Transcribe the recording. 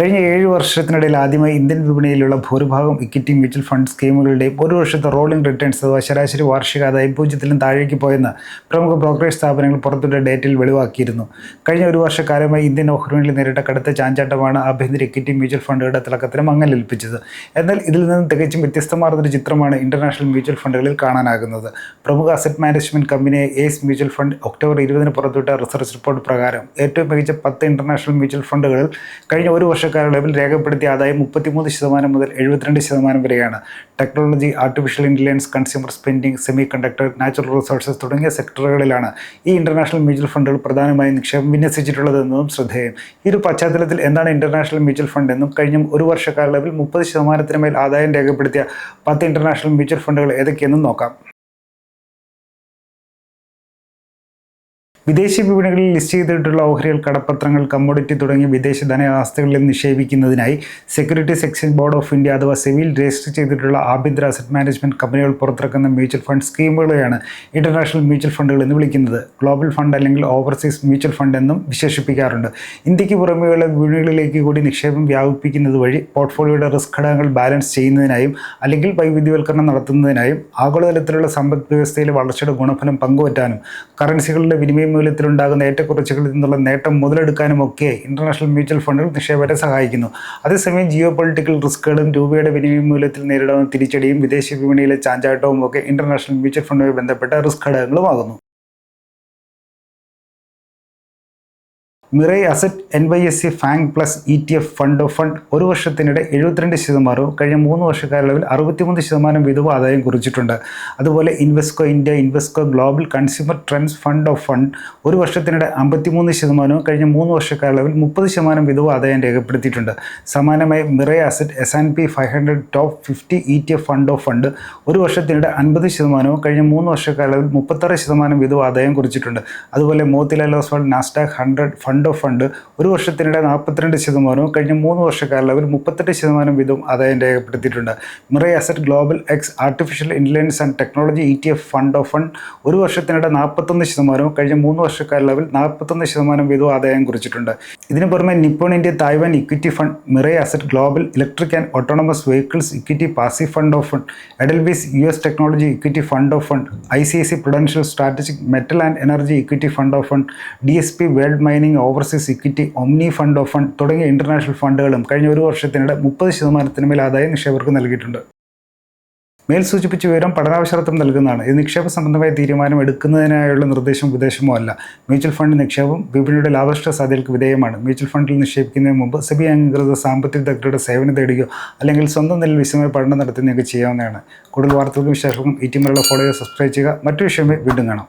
കഴിഞ്ഞ ഏഴ് വർഷത്തിനിടയിൽ ആദ്യമായി ഇന്ത്യൻ വിപണിയിലുള്ള ഭൂരിഭാഗം ഇക്വിറ്റി മ്യൂച്വൽ ഫണ്ട് സ്കീമുകളുടെയും ഒരു വർഷത്തെ റോളിംഗ് റിട്ടേൺസ് അഥവാ ശരാശരി വാർഷിക ആദായം പൂജ്യത്തിലും താഴേക്ക് പോയെന്ന് പ്രമുഖ ബ്രോക്കറേജ് സ്ഥാപനങ്ങൾ പുറത്തുള്ള ഡേറ്റയിൽ വെളിവാക്കിയിരുന്നു. കഴിഞ്ഞ ഒരു വർഷക്കാലമായി ഇന്ത്യൻ ഓഹരികളിൽ നേരിട്ട കടുത്ത ചാഞ്ചാട്ടമാണ് ആഭ്യന്തര ഇക്വിറ്റി മ്യൂച്വൽ ഫണ്ടുകളുടെ തിളക്കത്തിന് മങ്ങലേൽപ്പിച്ചത് എന്നാൽ ഇതിൽ നിന്നും തികച്ചും വ്യത്യസ്തമാർന്നൊരു ചിത്രമാണ് ഇന്റർനാഷണൽ മ്യൂച്വൽ ഫണ്ടുകളിൽ കാണാനാകുന്നത്. പ്രമുഖ അസറ്റ് മാനേജ്മെന്റ് കമ്പനിയായ ഏസ് മ്യൂച്വൽ ഫണ്ട് ഒക്ടോബർ ഇരുപതിന് പുറത്തുവിട്ട റിസർച്ച് റിപ്പോർട്ട് പ്രകാരം ഏറ്റവും മികച്ച പത്ത് ഇന്റർനാഷണൽ മ്യൂച്വൽ ഫണ്ടുകളിൽ കഴിഞ്ഞ ഒരു വർഷക്കാലയളവിൽ രേഖപ്പെടുത്തിയ ആദായം മുപ്പത്തിമൂന്ന് ശതമാനം മുതൽ എഴുപത്തിരണ്ട് ശതമാനം വരെയാണ്. Technology artificial intelligence consumer spending semiconductor natural resources തുടങ്ങിയ സെക്ടറുകളിലാണ് ഈ ഇന്റർനാഷണൽ മ്യൂച്വൽ ഫണ്ടുകൾ പ്രധാനമായും നിക്ഷേപം വിന്യസിച്ചിട്ടുള്ളതെന്നതും ശ്രദ്ധേയം. ഈ ഒരു പശ്ചാത്തലത്തിൽ എന്താണ് ഇന്റർനാഷണൽ മ്യൂച്വൽ ഫണ്ട് എന്നും കഴിഞ്ഞ ഒരു വർഷക്കാലയളവിൽ മുപ്പത് ശതമാനത്തിന് മേൽ ആദായം രേഖപ്പെടുത്തിയ പത്ത് ഇന്റർനാഷണൽ മ്യൂച്വൽ ഫണ്ടുകൾ ഏതൊക്കെയെന്നും നോക്കാം. വിദേശ വിപണികളിൽ ലിസ്റ്റ് ചെയ്തിട്ടുള്ള ഓഹരികൾ കടപ്പത്രങ്ങൾ കമ്മോഡിറ്റി തുടങ്ങിയ വിദേശ ധനആസ്തികളിൽ നിക്ഷേപിക്കുന്നതിനായി securities exchange board of India അഥവാ സിവിൽ രജിസ്റ്റർ ചെയ്തിട്ടുള്ള ആഭ്യന്തര അസറ്റ് മാനേജ്മെന്റ് കമ്പനികൾ പുറത്തിറക്കുന്ന മ്യൂച്വൽ ഫണ്ട് സ്കീമുകളെയാണ് ഇന്റർനാഷണൽ മ്യൂച്വൽ ഫണ്ടുകൾ എന്ന് വിളിക്കുന്നത്. ഗ്ലോബൽ ഫണ്ട് അല്ലെങ്കിൽ ഓവർസീസ് മ്യൂച്വൽ ഫണ്ട് എന്നും വിശേഷിപ്പിക്കാറുണ്ട്. ഇന്ത്യയ്ക്ക് പുറമെയുള്ള വിപണികളിലേക്ക് കൂടി നിക്ഷേപം വ്യാപിപ്പിക്കുന്നത് വഴി പോർട്ട്ഫോളിയോയുടെ റിസ്ക് ഘടകങ്ങൾ ബാലൻസ് ചെയ്യുന്നതിനായും അല്ലെങ്കിൽ വൈവിധ്യവൽക്കരണം നടത്തുന്നതിനായും ആഗോളതലത്തിലുള്ള സമ്പദ് വ്യവസ്ഥയിലെ വളർച്ചയുടെ ഗുണഫലം പങ്കുവറ്റാനും കറൻസികളുടെ വിനിമയ മൂല്യത്തിലുണ്ടാകുന്ന ഏറ്റക്കുറച്ചുകളിൽ നിന്നുള്ള നേട്ടം മുതലെടുക്കാനും ഒക്കെ ഇന്റർനാഷണൽ മ്യൂച്വൽ ഫണ്ടുകൾ നിക്ഷേപകരെ സഹായിക്കുന്നു. അതേസമയം ജിയോ പൊളിറ്റിക്കൽ റിസ്കുകളും രൂപയുടെ വിനിമയ മൂല്യത്തിൽ നേരിടാവുന്ന തിരിച്ചടിയും വിദേശ വിപണിയിലെ ചാഞ്ചാട്ടവും ഒക്കെ ഇന്റർനാഷണൽ മ്യൂച്വൽ ഫണ്ടുമായി ബന്ധപ്പെട്ട risk ഘടകങ്ങളുമാകുന്നു. Mirae asset N Y S C FANG plus E T F fund fund ഒരു വർഷത്തിനിടെ എഴുപത്തിരണ്ട് ശതമാനവും കഴിഞ്ഞ മൂന്ന് വർഷക്കാലയളവിൽ അറുപത്തിമൂന്ന് ശതമാനം വിധവ ആദായം കുറിച്ചിട്ടുണ്ട്. അതുപോലെ Invesco India Invesco global consumer trends fund of fund ഒരു വർഷത്തിനിടെ അമ്പത്തിമൂന്ന് ശതമാനവും കഴിഞ്ഞ മൂന്ന് വർഷക്കാലയളവിൽ മുപ്പത് ശതമാനം വിധവ ആദായം രേഖപ്പെടുത്തിയിട്ടുണ്ട്. സമാനമായി Mirae asset S and P five hundred top fifty E T F fund of fund ഒരു വർഷത്തിനിടെ അൻപത് ശതമാനവും കഴിഞ്ഞ മൂന്ന് വർഷക്കാലയളവിൽ മുപ്പത്താറ് ശതമാനം വിധവ ആദായം കുറിച്ചിട്ടുണ്ട്. അതുപോലെ Motilal Oswal Nasdaq hundred fund of fund ഒരു വർഷത്തിനിടെ നാൽപ്പത്തിരണ്ട് ശതമാനവും കഴിഞ്ഞ മൂന്ന് വർഷക്കാലയളവിൽ മുപ്പത്തെട്ട് ശതമാനം വീതം ആദായം രേഖപ്പെടുത്തിയിട്ടുണ്ട്. Mirae asset global X artificial intelligence and technology E T F fund of fund ഒരു വർഷത്തിനിടെ നാൽപ്പത്തൊന്ന് ശതമാനവും കഴിഞ്ഞ മൂന്ന് വർഷക്കാലയളവിൽ നാൽപ്പത്തൊന്ന് ശതമാനം വീതവും ആദായം കുറിച്ചിട്ടുണ്ട്. ഇതിനു പുറമെ Nippon India Taiwan equity fund Mirae asset global electric and autonomous vehicles equity passive fund of fund Edelweiss U S technology equity fund of fund I C I C prudential strategic metal and energy equity fund of fund D S P world mining overseas equity omni fund of fund തുടങ്ങിയ international ഫണ്ടുകളും കഴിഞ്ഞ ഒരു വർഷത്തിനിടെ മുപ്പത് ശതമാനത്തിന് മേൽ ആദായം നിക്ഷേപകർക്ക് നൽകിയിട്ടുണ്ട്. മേൽ സൂചിപ്പിച്ച വിവരം പഠനാവശ്രത്വം നൽകുന്നതാണ്. ഇത് നിക്ഷേപ സംബന്ധമായ തീരുമാനം എടുക്കുന്നതിനായുള്ള നിർദ്ദേശം ഉപദേശമോ അല്ല. മ്യൂച്വൽ ഫണ്ട് നിക്ഷേപം വിപണിയുടെ ലാഭഷ്ട സാധ്യതകൾക്ക് വിധേയമാണ്. മ്യൂച്വൽ ഫണ്ടിൽ നിക്ഷേപിക്കുന്നതിന് മുമ്പ് സെബി അംഗീകൃത സാമ്പത്തിക വിദഗ്ധരുടെ സേവനം തേടുകയോ അല്ലെങ്കിൽ സ്വന്തം നിലയിൽ വിശദമായ പഠനം നടത്തി നിങ്ങൾക്ക് ചെയ്യാവുന്നതാണ്. കൂടുതൽ വാർത്തകൾക്കും വിശേഷങ്ങൾക്കും ഈ ടീമിലുള്ള ഫോളോ സബ്സ്ക്രൈബ് ചെയ്യുക. മറ്റു വിഷയമേ വീണ്ടും കാണാം.